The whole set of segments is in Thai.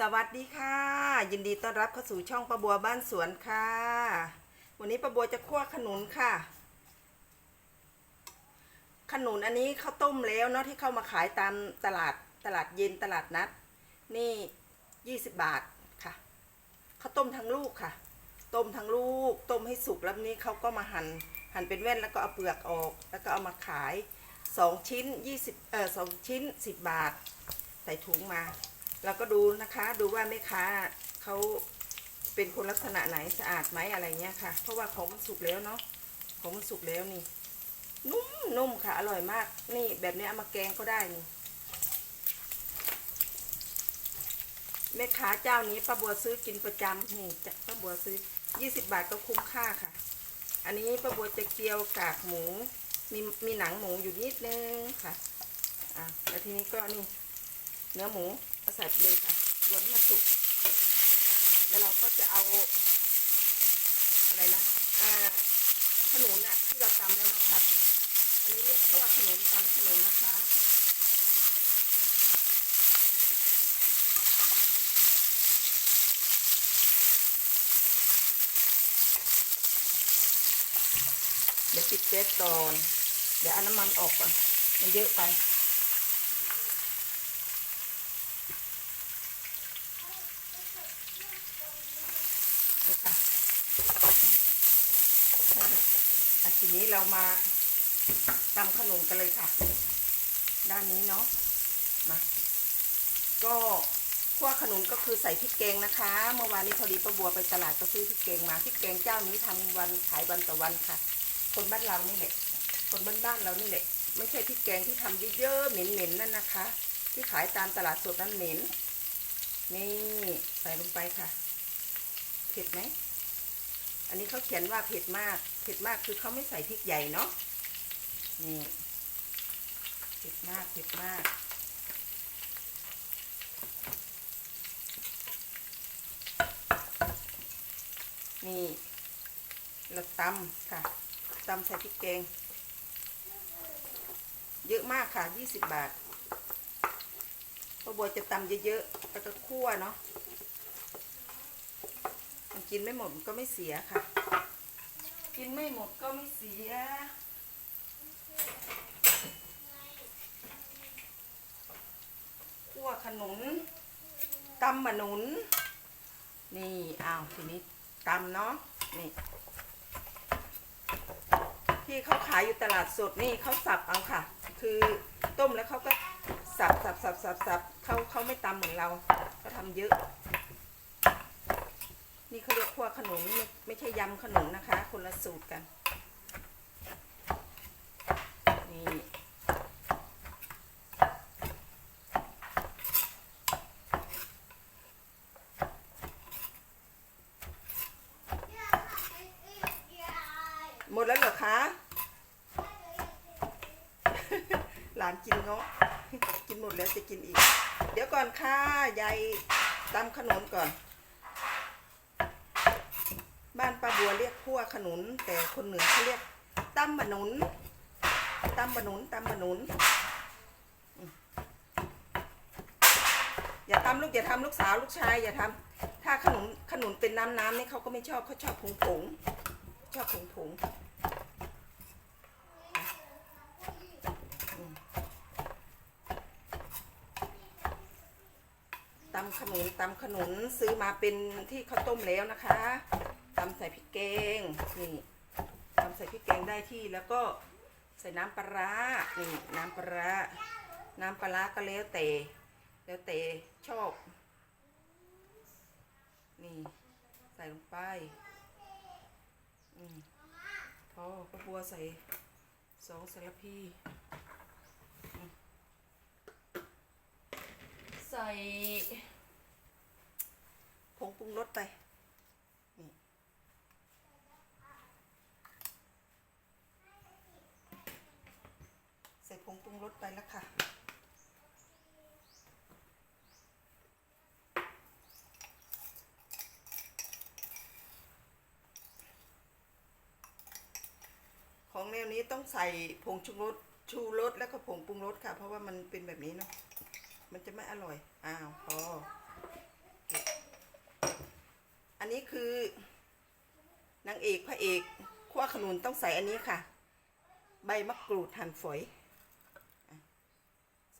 สวัสดีค่ะ ยินดีต้อนรับเข้าสู่ช่องประบัวบ้านสวนค่ะ วันนี้ประบัวจะคั่วขนุนค่ะ ขนุนอันนี้ข้าวต้มแล้วเนาะที่เข้ามาขายตามตลาดตลาดเย็นตลาดนัด นี่ 20 บาทค่ะข้าวต้มทั้งลูกค่ะ ต้มทั้งลูก ต้มให้สุกแล้วนี้เขาก็มาหัน่นหั่นเป็นแว่นแล้วก็เอาเปลือกออก แล้วก็เอามาขายสองชิ้น 20เอ่อสองชิ้น 10 บาท ใส่ถุงมา เราก็ดูนะคะ ดูว่าแม่ค้าเขาเป็นคนลักษณะไหนสะอาดไหมอะไรเงี้ยค่ะ เพราะว่าของมันสุกแล้วเนาะของมันสุกแล้วนี่ นุ่มนุ่มค่ะ อร่อยมาก นี่แบบนี้เอามาแกงก็ได้นี่แม่ค้าเจ้านี้ป้าบัวซื้อกินประจำนี่จะป้าบัวซื้อ 20 บาทก็คุ้มค่าค่ะ อันนี้ป้าบัวจะเกียวกากหมู มีมีหนังหมูอยู่นิดนึงค่ะอะแล้วทีนี้ก็นี่ เนื้อหมู ใส่ไปเลยค่ะรวนมันสุก แล้วเราก็จะเอา อะไรนะอ่าขนุนอะ ที่เราตำแล้วมาผัด อันนี้เรียกขั่วขนุนตำขนุนนะคะเดี๋ยวปิดแก๊สก่อน เดี๋ยวเอาน้ำมันออกก่อน มันเยอะไป นี่ค่ะอะที นี้เรามาตำขนมกันเลยค่ะ ด้านนี้เนาะมาก็ขั้วขนุนก็คือใส่พริกแกงนะคะ เมื่อวานนี้พอดีประบัวไปตลาดก็ซื้อพริกแกงมาพริกแกงเจ้านี้ทำวันขายวันต่อวันค่ะ คนบ้านเรานี่แหละคนบ้านบ้านเรานี่แหละไม่ใช่พริกแกงที่ทำเยอะๆเหม็นๆนั่นนะคะ ที่ขายตามตลาดสดนั้นเหม็นนี่ใส่ลงไปค่ะเผ็ดไหม อันนี้เขาเขียนว่าเผ็ดมาก เผ็ดมากคือเขาไม่ใส่พริกใหญ่เนาะ นี่ เผ็ดมาก เผ็ดมาก นี่เราตำค่ะตำใส่พริกแกง เยอะมากค่ะ 20 บาทป้าบัวจะตำเยอะๆแล้วก็คั่วเนาะ กินไม่หมดก็ไม่เสียค่ะ กินไม่หมดก็ไม่เสีย คั่วขนุนตำมะนุน นี่อ้าวทีนี้ตำเนาะนี่ที่เขาขายอยู่ตลาดสดนี่เขาสับเอาค่ะ คือต้มแล้วเขาก็สับสับสับสับสับเขาเขาไม่ตำเหมือนเราเขาทำเยอะ นี่เขาเรียกขั้วขนุนไม่ไม่ใช่ยำขนุนนะคะ คนละสูตรกัน นี่ หมดแล้วเหรอคะ หลานกินเงาะกินหมดแล้วจะกินอีก เดี๋ยวก่อนค่ะยายตำขนมก่อน บ้านป้าบัวเรียกขั่วขนุน แต่คนเหนือเขาเรียกตำบะหนุนตำบะหนุนตำบะหนุน อย่าทำลูกอย่าทำลูกสาวลูกชายอย่าทำถ้าขนุนขนุนเป็นน้ำน้ำนี่เขาก็ไม่ชอบเขาชอบผงผงชอบผงผงๆอืมตำขนุนตำขนุนซื้อมาเป็นที่ข้าวต้มแล้วนะคะำใส่พริกแกงนี่ตำใส่พริกแกงได้ที่แล้วก็ใส่น้ำปลาร้านี่น้ำปลาร้าน้ำปลาร้าก็แล้วแต่แล้วแต่ชอบ นี่ ใส่ลงไปอืมพอก็บัวใส่สองสารพีอืมใส่ผงปรุงรสไปนี่ใส่ผง ปรุงรสไปแล้วค่ะ ของแนวนี้ต้องใส่ผงชูรสชูรสแล้วก็ผงปรุงรสค่ะ เพราะว่ามันเป็นแบบนี้เนาะมันจะไม่อร่อย อ้าวพออันนี้คือนางเอกพระเอกขั้วขนุนต้องใส่อันนี้ค่ะ ใบมะกรูดหั่นฝอย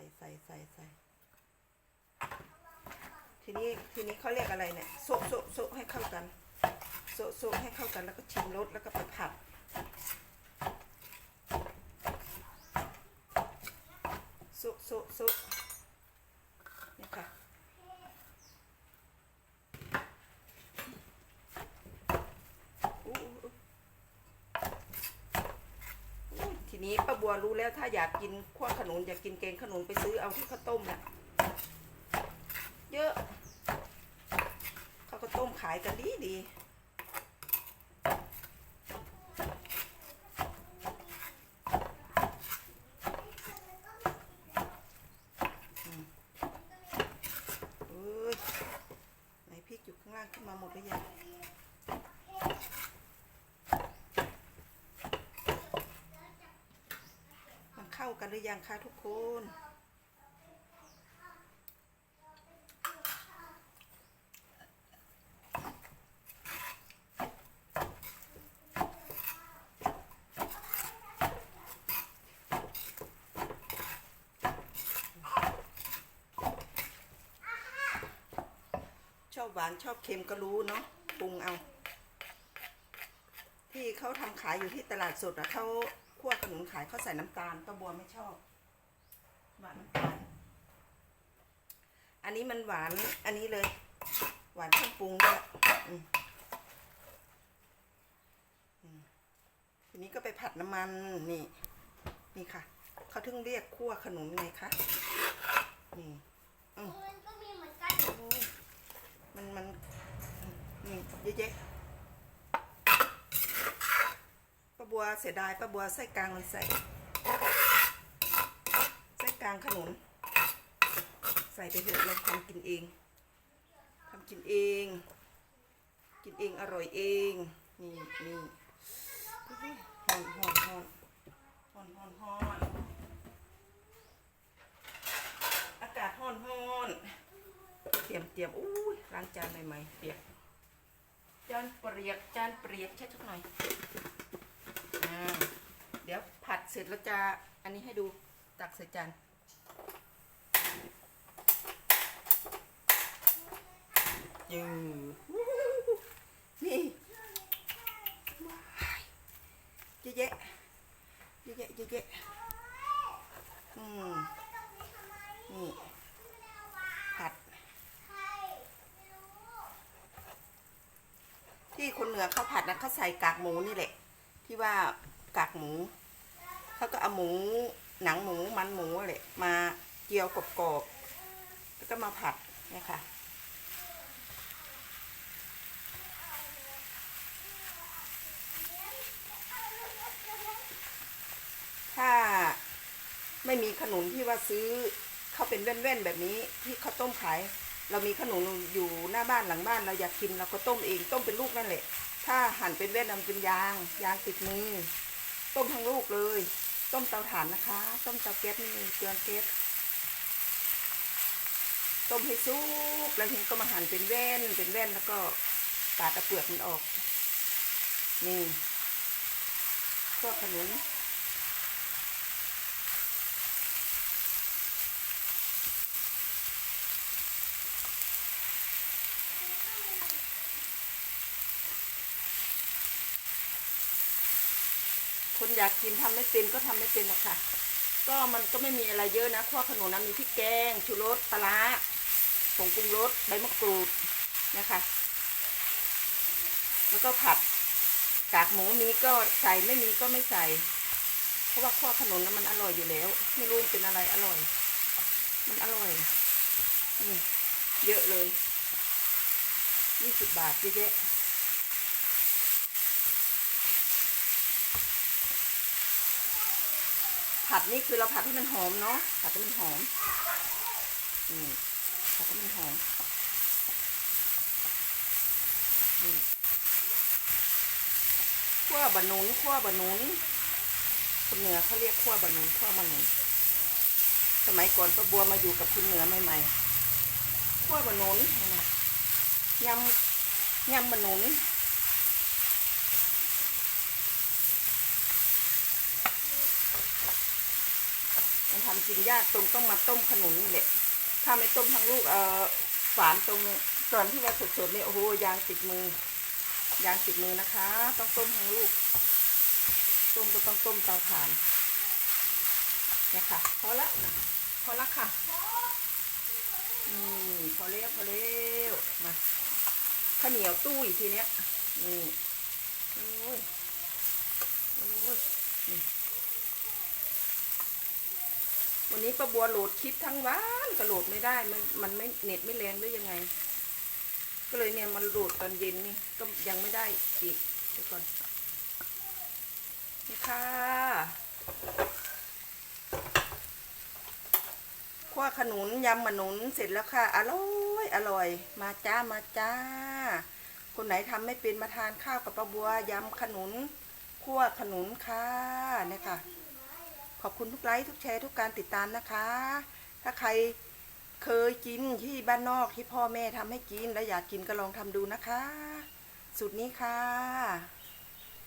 ส่ใส่ใส่ใส่ทีนี้ทีนี้เขาเรียกอะไรเนี่ยโซะโซะโซะให้เข้ากันโซะโซะให้เข้ากันแล้วก็ชิมรสแล้วก็ไปผัดสุสุสุกค่ะอู้อู้อู้อู้ทีนี้ป้าบัวรู้ แล้วถ้าอยากกินขั้วขนุนอยากกินแกงขนุนไปซื้อเอาที่ข้าวต้มน่ะเยอะเขาก็ต้มขายกันดีดีเอ้ยไหนพริกอยู่ข้างล่างขึ้นมาหมดหรือยังมันเข้ากัน หรือยังคะทุกคน ชอบหวานชอบเค็มก็รู้เนาะปรุงเอา ที่เขาทำขายอยู่ที่ตลาดสดอะเขา คั่วขนุนขายเขาใส่น้ำตาลป้าบัวไม่ชอบหวานน้ำตาลอันนี้มันหวานอันนี้เลย หวานเครื่องปรุงด้วยอืมอืมทีนี้ก็ไปผัดน้ำมันนี่ นี่ค่ะเขาถึงเรียกคั่วขนุนไงคะนี่อืมมันก็มีเหมือนกันโอ้ยมันมันนี่เยอะแยะป้าบั วเสียดายป้าบัวไส้กลางมันใส่ไส้กลางขนุน ใส่ไปเถอะเราทำกินเองทำกินเอง กินเองอร่อยเองนี่นี่ฮอนฮอนฮอนฮอนฮอนฮอนอากาศฮอนฮอนเตรียมเตรียมอุ้ล้างจานใหม่ๆเปียกจานเปียกจานเปียกเช็ดสักหน่อย เดี๋ยวผัดเสร็จแล้วจะอันนี้ให้ดูตักใส่จานยืนี่เยอะแยะเยอะแยะเยอะแยะอืมนี่ผัด ที่คนเหนือเขาผัดนะเขาใส่กากหมูนี่แหละ ที่ว่า กากหมูเขาก็เอาหมูหนังหมูมันหมูแหละมาเจียวกรอบๆแล้วก็มาผัดเนี่ยค่ะถ้าไม่มีขนุนที่ว่าซื้อเขาเป็นแว่นๆแบบนี้ที่เขาต้มขาย เรามีขนุนอยู่หน้าบ้านหลังบ้านเราอยากกินเราก็ต้มเองต้มเป็นลูกนั่นแหละ ถ้าหั่นเป็นแว่นมันเป็นยางยางติดมือ ต้มทั้งลูกเลย ต้มเตาถ่านนะคะ ต้มเตาแก๊สนี่เกลือแก๊สต้มให้สุกแล้วทีนี้ก็มาหั่นเป็นแว่นเป็นแว่นแล้วก็ปาดเอาเปลือกมันออก นี่พวกขนุน อยากกินทำไม่เป็นก็ทำไม่เป็นหรอกค่ะ ก็มันก็ไม่มีอะไรเยอะนะขั้วขนุนนะมีพริกแกงชูรสปลาผงปรุงรสใบมะกรูดนะคะ แล้วก็ผัดกากหมูมีก็ใส่ไม่มีก็ไม่ใส่ เพราะว่าขั้วขนุนะมันอร่อยอยู่แล้ว ไม่รู้เป็นอะไรอร่อย มันอร่อยนี่เยอะเลยยี่สิบบาทเยอะแยะ ผัดนี่คือเราผัดให้มันหอมเนาะผัดให้มันหอมอืมผัดให้มันหอมอืมขั้วบะนุนขั้วบะนุนคนเหนือเขาเรียกขั้วบะนุนขั้วบะนุนสมัยก่อนป้าบัวมาอยู่กับคุณเหนือใหม่ๆขั้วบะนุนยำยำมะนุน มันทำ กินยากตรงต้องมาต้มขนุนนี่แหละ ถ้าไม่ต้มทั้งลูกเอ่อฝานตรงตอนที่ว่าสดๆเนี่ยโอ้โหยางติดมือ ยางติดมือนะคะ ต้องต้มทั้งลูก ต้มก็ต้องต้มเตาถ่านเนี่ยค่ะพอละพอละค่ะนี่พอแล้วพอแล้วมาข้าวเหนียวตู้อีกทีเนี้ยนี่โอ้ยโอ้ยนี่ วันนี้ประบัวโหลดคลิปทั้งวันก็โหลดไม่ได้ มันมันไม่เน็ตไม่แรงหรือยังไง ก็เลยเนี่ยมันโหลดตอนเย็นนี่ก็ยังไม่ได้อีกเดี๋ยวก่อนนี่ค่ะขั้วขนุนยำมะนุนเสร็จแล้วค่ะ อร่อยอร่อย มาจ้ามาจ้า คนไหนทำไม่เป็นมาทานข้าวกับปลาบัวยำขนุนขั้วขนุนค่ะเนี่ยค่ะ ขอบคุณทุกไลค์ทุกแชร์ทุกการติดตามนะคะ ถ้าใครเคยกินที่บ้านนอกที่พ่อแม่ทำให้กิน แล้วอยากกินก็ลองทำดูนะคะ สูตรนี้ค่ะ